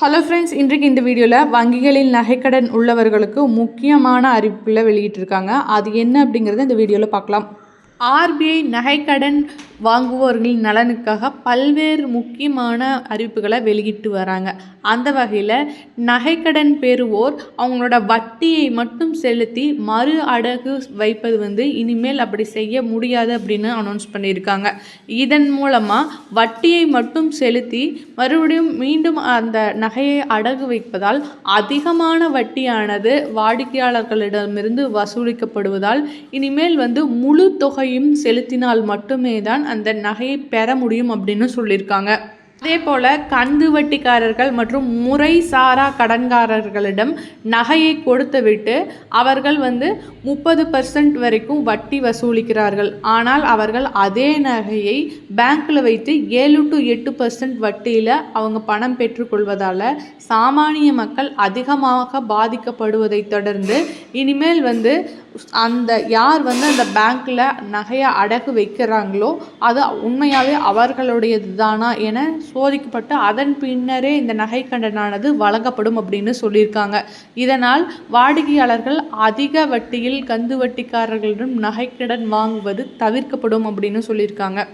Hello friends இன்றைக்கு இந்த வீடியோவில் வங்கிகளில் நகைக்கடன் உள்ளவர்களுக்கு முக்கியமான அறிவிப்பில் வெளியிட்டிருக்காங்க. அது என்ன அப்படிங்கிறத இந்த வீடியோவில் பார்க்கலாம். ஆர்பிஐ நகைக்கடன் வாங்குவோர்களின் நலனுக்காக பல்வேறு முக்கியமான அறிவிப்புகளை வெளியிட்டு வராங்க. அந்த வகையில் நகைக்கடன் பெறுவோர் அவங்களோட வட்டியை மட்டும் செலுத்தி மறு அடகு வைப்பது வந்து இனிமேல் அப்படி செய்ய முடியாது அப்படின்னு அனௌன்ஸ் பண்ணியிருக்காங்க. இதன் மூலமாக வட்டியை மட்டும் செலுத்தி மறுபடியும் மீண்டும் அந்த நகையை அடகு வைப்பதால் அதிகமான வட்டியானது வாடிக்கையாளர்களிடமிருந்து வசூலிக்கப்படுவதால் இனிமேல் வந்து முழு தொகையும் செலுத்தினால் மட்டுமே தான் அந்த நகையை பெற முடியும் அப்படின்னு சொல்லியிருக்காங்க. அதே போல் கந்து வட்டிக்காரர்கள் மற்றும் முறை சாரா கடன்காரர்களிடம் நகையை கொடுத்துவிட்டு அவர்கள் வந்து முப்பது பர்சன்ட் வரைக்கும் வட்டி வசூலிக்கிறார்கள். ஆனால் அவர்கள் அதே நகையை பேங்க்கில் வைத்து ஏழு டு எட்டு பர்சன்ட் வட்டியில் அவங்க பணம் பெற்றுக்கொள்வதால் சாமானிய மக்கள் அதிகமாக பாதிக்கப்படுவதை தொடர்ந்து இனிமேல் வந்து அந்த யார் வந்து அந்த பேங்க்கில் நகையை அடகு வைக்கிறாங்களோ அது உண்மையாகவே அவர்களுடையது தானா என சோதிக்கப்பட்டு அதன் பின்னரே இந்த நகை கண்டனானது வழங்கப்படும் அப்படின்னு சொல்லியிருக்காங்க. இதனால் வாடிக்கையாளர்கள் அதிக வட்டியில் கந்து வட்டிக்காரர்களிடம் நகைக்கடன் வாங்குவது தவிர்க்கப்படும் அப்படின்னு சொல்லியிருக்காங்க.